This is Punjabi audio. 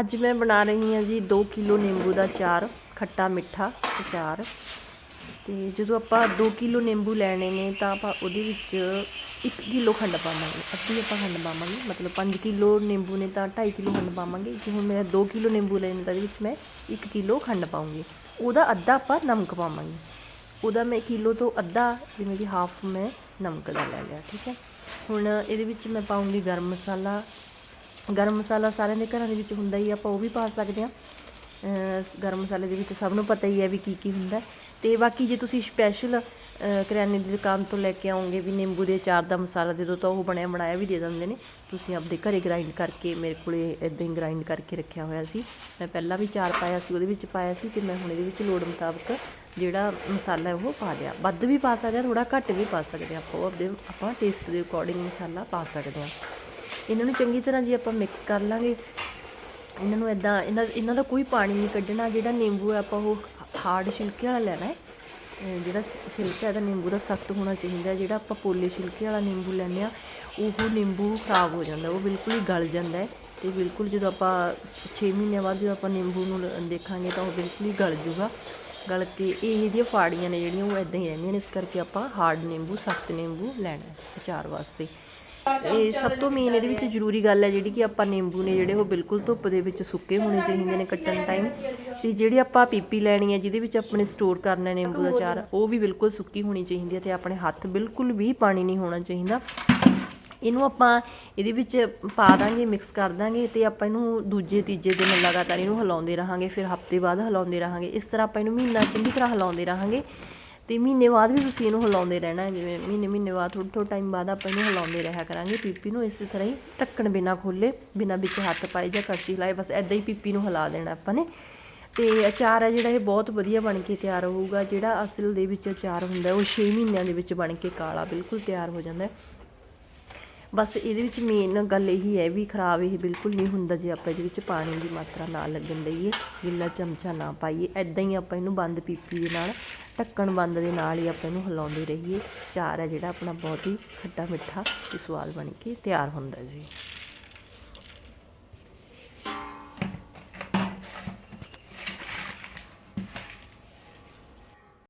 ਅੱਜ ਮੈਂ ਬਣਾ ਰਹੀ ਹਾਂ ਜੀ 2 ਕਿਲੋ ਨਿੰਬੂ ਦਾ ਚਾਰ, ਖੱਟਾ ਮਿੱਠਾ ਅਚਾਰ ਤੇ ਜਦੋਂ ਆਪਾਂ 2 ਕਿਲੋ ਨਿੰਬੂ ਲੈਣੇ ਨੇ ਤਾਂ ਆਪਾਂ ਉਹਦੇ ਵਿੱਚ 1 ਕਿਲੋ ਖੰਡ ਪਾਵਾਂਗੇ। ਅੱਧੀ ਆਪਾਂ ਖੰਡ ਪਾਵਾਂਗੇ, ਮਤਲਬ 5 ਕਿਲੋ ਨਿੰਬੂ ਨੇ ਤਾਂ 2.5 ਕਿਲੋ ਖੰਡ ਪਾਵਾਂਗੇ। ਜੇ ਹੁਣ ਮੇਰਾ 2 ਕਿਲੋ ਨਿੰਬੂ ਲੈਣੇ ਤਾਂ ਇਹਦੇ ਵਿੱਚ ਮੈਂ 1 ਕਿਲੋ ਖੰਡ ਪਾਉਂਗੀ। ਉਹਦਾ ਅੱਧਾ ਆਪਾਂ ਨਮਕ ਪਾਵਾਂਗੇ। ਉਹਦਾ ਮੈਂ ਕਿਲੋ ਤੋਂ ਅੱਧਾ, ਜਿਵੇਂ ਕਿ ਹਾਫ ਮੈਂ ਨਮਕ ਦਾ ਲੈ ਲਿਆ, ਠੀਕ ਹੈ। ਹੁਣ ਇਹਦੇ ਵਿੱਚ ਮੈਂ ਪਾਉਂਗੀ ਗਰਮ ਮਸਾਲਾ ਗਰਮ ਮਸਾਲਾ ਸਾਰਿਆਂ ਦੇ ਘਰਾਂ ਦੇ ਵਿੱਚ ਹੁੰਦਾ ਹੀ ਆਪਾਂ ਉਹ ਵੀ ਪਾ ਸਕਦੇ ਹਾਂ। ਗਰਮ ਮਸਾਲੇ ਦੇ ਵਿੱਚ ਸਭ ਨੂੰ ਪਤਾ ਹੀ ਹੈ ਵੀ ਕੀ ਕੀ ਹੁੰਦਾ ਹੈ। ਤੇ ਬਾਕੀ ਜੇ ਤੁਸੀਂ ਸਪੈਸ਼ਲ ਕਰਿਆਨੇ ਦੀ ਦੁਕਾਨ ਤੋਂ ਲੈ ਕੇ ਆਉਂਗੇ ਵੀ ਨਿੰਬੂ ਦੇ ਅਚਾਰ ਦਾ ਮਸਾਲਾ ਦੇ ਦਿਓ ਤਾਂ ਉਹ ਬਣਿਆ ਬਣਾਇਆ ਵੀ ਦੇ ਦਿੰਦੇ ਨੇ। ਤੁਸੀਂ ਆਪਦੇ ਘਰੇ ਗ੍ਰਾਈਂਡ ਕਰਕੇ, ਮੇਰੇ ਕੋਲੇ ਇਦਾਂ ਹੀ ਗ੍ਰਾਈਂਡ ਕਰਕੇ ਰੱਖਿਆ ਹੋਇਆ ਸੀ। ਮੈਂ ਪਹਿਲਾਂ ਵੀ ਚਾਰ ਪਾਇਆ ਸੀ, ਉਹਦੇ ਵਿੱਚ ਪਾਇਆ ਸੀ ਤੇ ਮੈਂ ਹੁਣ ਇਹਦੇ ਵਿੱਚ ਲੋੜ ਮੁਤਾਬਕ ਜਿਹੜਾ ਮਸਾਲਾ ਹੈ ਉਹ ਪਾ ਲਿਆ। ਵੱਧ ਵੀ ਪਾ ਸਕਦੇ ਹਾਂ ਥੋੜਾ ਘੱਟ ਵੀ ਪਾ ਸਕਦੇ ਹਾਂ ਆਪਾਂ, ਉਹ ਆਪਦੇ ਆਪਾਂ ਟੇਸਟ ਦੇ ਅਕੋਰਡਿੰਗ ਮਸਾਲਾ ਪਾ ਸਕਦੇ ਹਾਂ। ਇਹਨਾਂ ਨੂੰ ਚੰਗੀ ਤਰ੍ਹਾਂ ਜੀ ਆਪਾਂ ਮਿਕਸ ਕਰ ਲਾਂਗੇ। ਇਹਨਾਂ ਨੂੰ ਇਦਾਂ ਇਹਨਾਂ ਇਹਨਾਂ ਦਾ ਕੋਈ ਪਾਣੀ ਨਹੀਂ ਕੱਢਣਾ, ਜਿਹੜਾ ਨਿੰਬੂ ਹੈ ਆਪਾਂ ਉਹ ਹਾਰਡ ਛਿਲਕੇ ਵਾਲਾ ਲੈਣਾ ਹੈ। ਜਿਹੜਾ ਸ- ਛਿਲਕਾ ਇਹਦਾ ਨਿੰਬੂ ਦਾ ਸਖਤ ਹੋਣਾ ਚਾਹੀਦਾ ਜਿਹੜਾ ਆਪਾਂ ਪੋਲੇ ਛਿਲਕੇ ਵਾਲਾ ਨਿੰਬੂ ਲੈਂਦੇ ਆ ਉਹ ਨਿੰਬੂ ਖਰਾਬ ਹੋ ਜਾਂਦਾ, ਉਹ ਬਿਲਕੁਲ ਹੀ ਗਲ ਜਾਂਦਾ ਹੈ ਤੇ ਬਿਲਕੁਲ ਜਦੋਂ ਆਪਾਂ 6 ਮਹੀਨਿਆਂ ਬਾਅਦ ਜਦੋਂ ਆਪਾਂ ਨਿੰਬੂ ਨੂੰ ਦੇਖਾਂਗੇ ਤਾਂ ਉਹ ਬਿਲਕੁਲ ਹੀ ਗਲ ਜੂਗਾ। ਗਲ ਕੇ ਇਹ ਜਿਹੜੀਆਂ ਫਾੜੀਆਂ ਨੇ ਜਿਹੜੀਆਂ, ਉਹ ਇਦਾਂ ਹੀ ਰਹਿੰਦੀਆਂ ਨੇ, ਇਸ ਕਰਕੇ ਆਪਾਂ ਹਾਰਡ ਨਿੰਬੂ, ਸਖਤ ਨਿੰਬੂ ਲੈਣਾ ਹੈ ਅਚਾਰ ਵਾਸਤੇ। ਇਹ ਸਭ ਤੋਂ ਮੇਨ ਇਹਦੇ ਵਿੱਚ ਜ਼ਰੂਰੀ ਗੱਲ ਹੈ ਜਿਹੜੀ ਕਿ ਆਪਾਂ ਨਿੰਬੂ ਨੇ ਜਿਹੜੇ ਉਹ ਬਿਲਕੁਲ ਧੁੱਪ ਦੇ ਵਿੱਚ ਸੁੱਕੇ ਹੋਣੇ ਚਾਹੀਦੇ ਨੇ ਕੱਟਣ ਟਾਈਮ ਤੇ ਜਿਹੜੀ ਆਪਾਂ ਪੀਪੀ ਲੈਣੀ ਹੈ, ਜਿਹਦੇ ਵਿੱਚ ਆਪਣੇ ਸਟੋਰ ਕਰਨਾ ਨਿੰਬੂ ਦਾ ਚਾਰ, ਉਹ ਵੀ ਬਿਲਕੁਲ ਸੁੱਕੀ ਹੋਣੀ ਚਾਹੀਦੀ ਹੈ ਤੇ ਆਪਣੇ ਹੱਥ ਬਿਲਕੁਲ ਵੀ ਪਾਣੀ ਨਹੀਂ ਹੋਣਾ ਚਾਹੀਦਾ। ਇਹਨੂੰ ਆਪਾਂ ਇਹਦੇ ਵਿੱਚ ਪਾ ਦਾਂਗੇ ਮਿਕਸ ਕਰ ਦਾਂਗੇ ਤੇ ਆਪਾਂ ਇਹਨੂੰ ਦੂਜੇ, ਤੀਜੇ ਦਿਨ ਲਗਾਤਾਰ ਇਹਨੂੰ ਹਿਲਾਉਂਦੇ ਰਹਾਂਗੇ, ਫਿਰ ਹਫ਼ਤੇ ਬਾਅਦ ਹਿਲਾਉਂਦੇ ਰਹਾਂਗੇ। ਇਸ ਤਰ੍ਹਾਂ ਆਪਾਂ ਇਹਨੂੰ ਮਹੀਨਾ ਚੰਗੀ ਤਰ੍ਹਾਂ ਹਿਲਾਉਂਦੇ ਰਹਾਂਗੇ। ਤੇ ਮਹੀਨੇ ਬਾਅਦ ਵੀ ਤੁਸੀਂ ਇਹਨੂੰ ਹਿਲਾਉਂਦੇ ਰਹਿਣਾ, ਜਿਵੇਂ ਮਹੀਨੇ ਮਹੀਨੇ ਬਾਅਦ ਥੋੜ੍ਹੇ ਥੋੜ੍ਹੇ ਟਾਈਮ ਬਾਅਦ ਆਪਾਂ ਇਹਨੂੰ ਹਿਲਾਉਂਦੇ ਰਿਹਾ ਕਰਾਂਗੇ। ਪੀਪੀ ਨੂੰ ਇਸੇ ਤਰ੍ਹਾਂ ਹੀ ਢੱਕਣ ਬਿਨਾ ਖੋਲੇ ਬਿਨਾ ਵਿੱਚ ਹੱਥ ਪਾਏ ਜਾਂ ਕਰਚੀ ਲਾਏ, ਬਸ ਐਦਾਂ ਹੀ ਪੀਪੀ ਨੂੰ ਹਿਲਾ ਦੇਣਾ ਆਪਾਂ ਨੇ। ਤੇ ਅਚਾਰ ਹੈ ਜਿਹੜਾ, ਇਹ ਬਹੁਤ ਵਧੀਆ ਬਣ ਕੇ ਤਿਆਰ ਹੋਊਗਾ। ਜਿਹੜਾ ਅਸਲ ਦੇ ਵਿੱਚ ਅਚਾਰ ਹੁੰਦਾ, ਉਹ 6 ਮਹੀਨਿਆਂ ਦੇ ਵਿੱਚ ਬਣ ਕੇ ਕਾਲਾ ਬਿਲਕੁਲ ਤਿਆਰ ਹੋ ਜਾਂਦਾ ਬਸ ਇਹਦੇ ਵਿੱਚ ਮੇਨ ਗੱਲ ਇਹੀ ਹੈ ਵੀ ਖਰਾਬ ਇਹ ਬਿਲਕੁਲ ਨਹੀਂ ਹੁੰਦਾ ਜੇ ਆਪਾਂ ਇਹਦੇ ਵਿੱਚ ਪਾਣੀ ਦੀ ਮਾਤਰਾ ਨਾ ਲੱਗਣ ਦਈਏ ਗਿੱਲਾ ਚਮਚਾ ਨਾ ਪਾਈਏ। ਐਦਾਂ ਹੀ ਆਪਾਂ ਇਹਨੂੰ ਬੰਦ ਪੀਪੀ ਦੇ ਨਾਲ ਢੱਕਣ ਬੰਦ ਦੇ ਨਾਲ ਹੀ ਆਪਾਂ ਇਹਨੂੰ ਹਿਲਾਉਂਦੇ ਰਹੀਏ। ਚਾਰ ਹੈ ਜਿਹੜਾ ਆਪਣਾ ਬਹੁਤ ਹੀ ਖੱਟਾ ਮਿੱਠਾ ਤੇ ਸਵਾਦ ਬਣ ਕੇ ਤਿਆਰ ਹੁੰਦਾ ਜੀ।